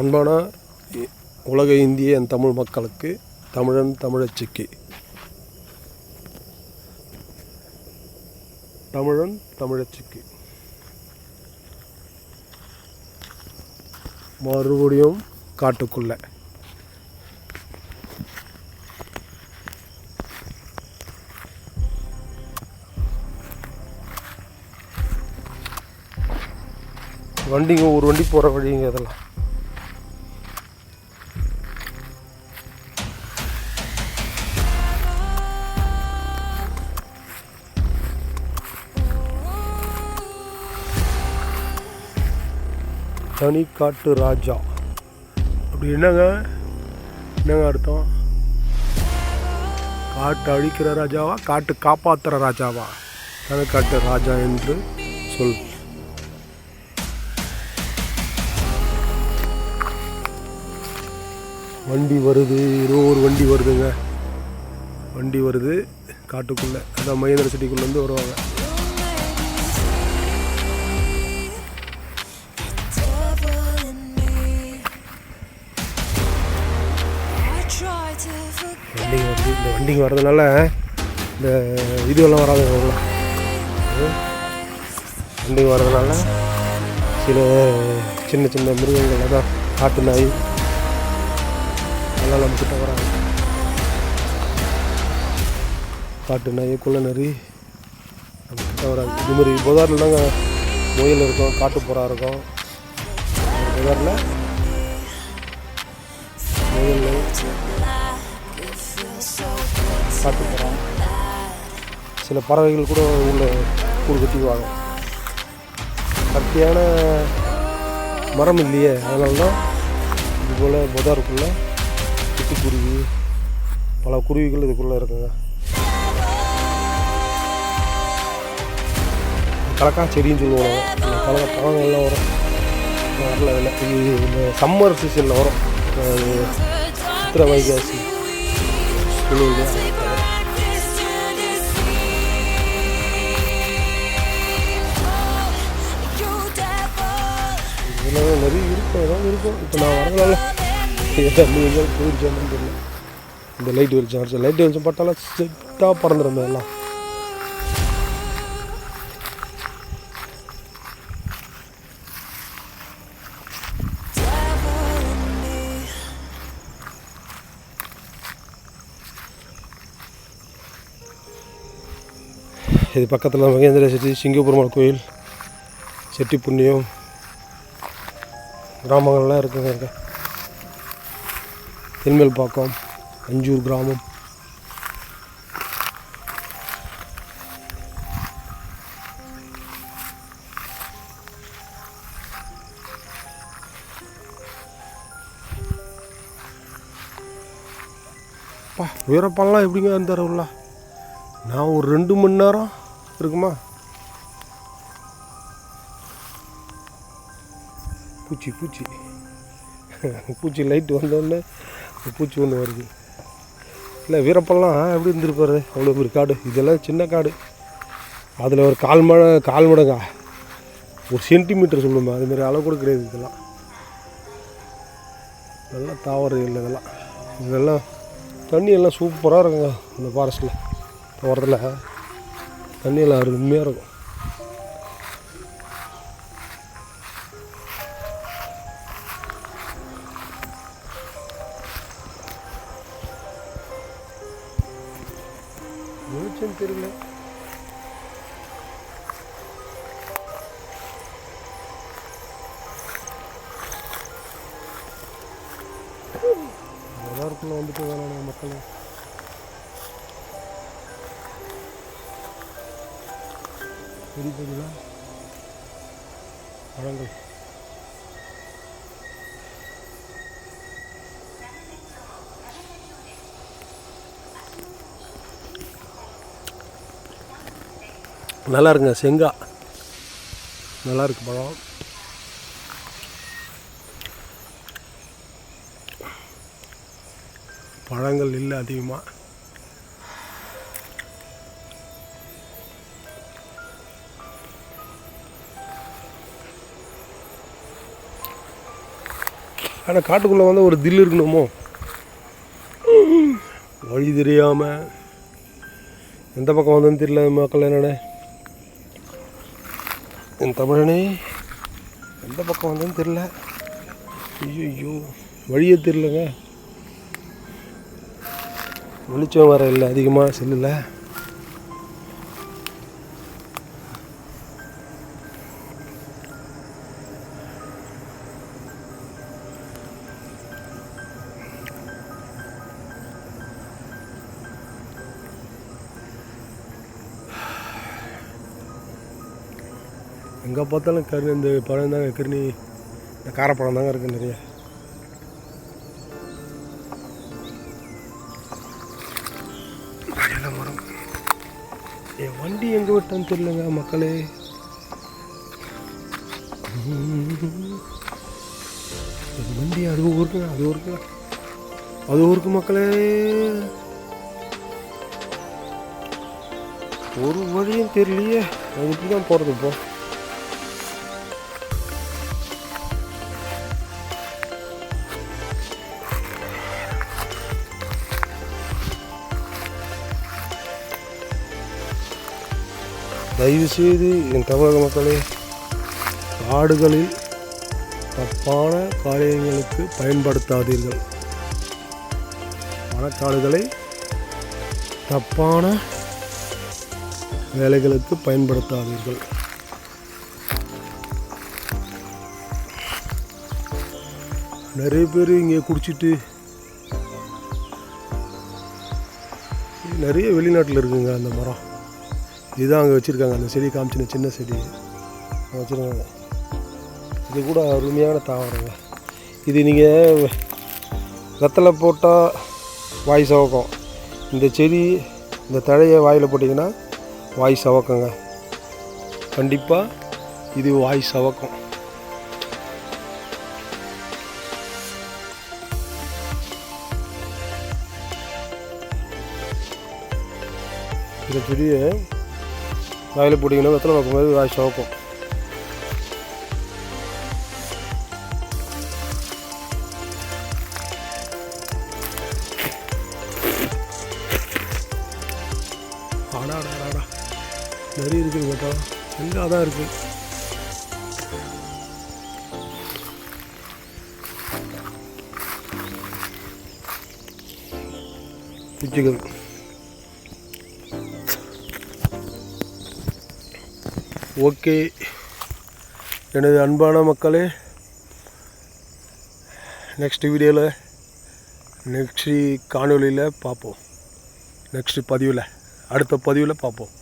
அன்பான உலக இந்திய என் தமிழ் மக்களுக்கு தமிழன் தமிழச்சிக்கு. தமிழன் தமிழச்சிக்கு. மறுபடியும் காட்டுக்குள்ள. வண்டிங்க ஒரு வண்டி போகிற வழிங்க இதெல்லாம். தனி காட்டு ராஜா. அப்படி என்னங்க? என்னங்க அர்த்தம்? காட்டு அழிக்கிற ராஜாவா? காட்டு காப்பாற்றுற ராஜாவா? தனி காட்டு ராஜா என்று சொல். வண்டி வருது. ஏதோ ஒரு வண்டி வருதுங்க. வண்டி வருது. காட்டுக்குள்ளே. அதான் மகேந்திர சிட்டிக்குள்ளேருந்து வருவாங்க. வண்டிங்க வருது இந்த வண்டிங்க வர்றதுனால இந்த இதுவெல்லாம் வராது உள்ள வண்டிங்க வர்றதுனால சில சின்ன சின்ன மிருகங்கள் அதான் காட்டு நாய் அதெல்லாம் நம்ம கிட்ட வராங்க காட்டு நாய் குள்ள நரி நம்ம கிட்ட வராது. இது மாதிரி புதாரில் தாங்க முயல் இருக்கும் காட்டு புறா இருக்கும். புதாரில் முயல் காட்டு புறா சில பறவைகள் கூட உள்ள கூடு கட்டிக்குவாங்க. கட்டியான மரம் இல்லையே அதனால தான் இது போல் புதாருக்குள்ளே சிட்டுக்குருவி பல குருவிகள் இதுக்குள்ளே இருக்குங்க. கலக்கா செடின்னு சொல்லுவாங்க. கலக்க கலக்கா வரும். வரல இல்லை இது இந்த சம்மர் சீசனில் வரும். சித்திர சித்திரை வைகாசி. சொல்லுவீங்க? இதெல்லாம் நிறைய இருக்கும் ஏதாவது இருக்கும். இப்போ நான் வரதுனால எல்லாம் எங்கே போயிருச்சோன்னு தெரியல. இந்த லைட் வெளிச்சம் அடிச்சு லைட் வெளிச்சம் பார்த்தாலும் செட்டாக பறந்துடும் எல்லாம் இது பக்கத்தில் மகேந்திர செட்டி சிங்கப்பெருமாள் கோயில் செட்டி புண்ணியம் கிராமங்கள்லாம் இருக்குங்க இருக்கு தென்மேல் பாக்கம் அஞ்சூர் கிராமம். அப்பா வீரப்பாலாம் எப்படிங்க இருந்தார் உள்ள நான் ஒரு ரெண்டு மணி நேரம் இருக்குமா? பூச்சி பூச்சி. பூச்சி லைட் வந்தோடனே பூச்சி ஒன்று வருது. இல்லை வீரப்பெல்லாம் எப்படி இருந்திருப்பாரு அவ்வளோ பெரிய காடு. இதெல்லாம் சின்ன காடு. அதில் ஒரு கால் மழை கால் மடங்கா. ஒரு சென்டிமீட்டர் சொல்லுமா? அதுமாரி அளவு கூட கிடையாது இதெல்லாம். நல்லா தாவரங்கள் இதெல்லாம். இதெல்லாம் தண்ணி எல்லாம் சூப்பராக இருக்குங்க இந்த ஃபாரஸ்ட்டில் தோரத்தில் தண்ணியெல்லாம் அருமையாக இருக்கும். வெளிச்சம் தெரியல. எல்லாருக்குள்ள வந்துட்டு வேணாம் மக்கள். பெரிய பெரிய பழங்கள். நல்லா இருக்குங்க செங்கா. நல்லா இருக்கு பழம். பழங்கள் இல்லை அதிகமாக ஆனால் காட்டுக்குள்ளே வந்து ஒரு தில் இருக்கணுமோ? வழி தெரியாமல் எந்த பக்கம் வந்ததுன்னு தெரியல மக்கள் என்னென்ன என் தமிழனே எந்த பக்கம் வந்தேன்னு தெரியல. ஐயோ ஐயோ வழியே தெரியலங்க. வெளிச்சம் வர இல்லை அதிகமாக செல்லில். எங்கே பார்த்தாலும் கருணி இந்த பழம் தாங்க கிருணி. இந்த காரப்பழம் தாங்க இருக்குது நிறைய. மரம் என் வண்டி எங்கே விட்டான்னு தெரியலங்க மக்களே. வண்டி அது ஊருக்குங்க அது ஊருக்கு அது ஊருக்கு மக்களே. ஒரு வழியும் தெரியலையே. அது இப்படி தான் போகிறது இப்போ தயவுசெய்து என் தமிழக மக்களே காடுகளில் தப்பான காரியங்களுக்கு பயன்படுத்தாதீர்கள். மணக்காடுகளை தப்பான வேலைகளுக்கு பயன்படுத்தாதீர்கள். நிறைய பேர் இங்கே குடிச்சிட்டு நிறைய வெளிநாட்டில் இருக்குங்க அந்த மரம். இதுதான் அங்கே வச்சுருக்காங்க அந்த செடி காமிச்சின சின்ன செடி. வச்சுருக்காங்க. இது கூட அருமையான தாவரங்க. இது நீங்கள் வெத்தலை போட்டால் வாய் சவக்கம். இந்த செடி இந்த தழையை வாயில் போட்டிங்கன்னா வாய் சவக்கங்க. கண்டிப்பாக இது வாய் சவக்கம். இந்த செடியை வாயில் போட்டிங்கன்னா வெத்தலை பார்க்கும்போது வாய் சோக்கும். ஆடா நிறைய இருக்குது கேட்டா எங்கே அதான் இருக்குது பிச்சுக்கள். ஓகே. எனது அன்பான மக்களே நெக்ஸ்ட் வீடியோவில் நெக்ஸ்ட் காணொளியில் பார்ப்போம். நெக்ஸ்ட் பதிவில் அடுத்த பதிவில் பார்ப்போம்.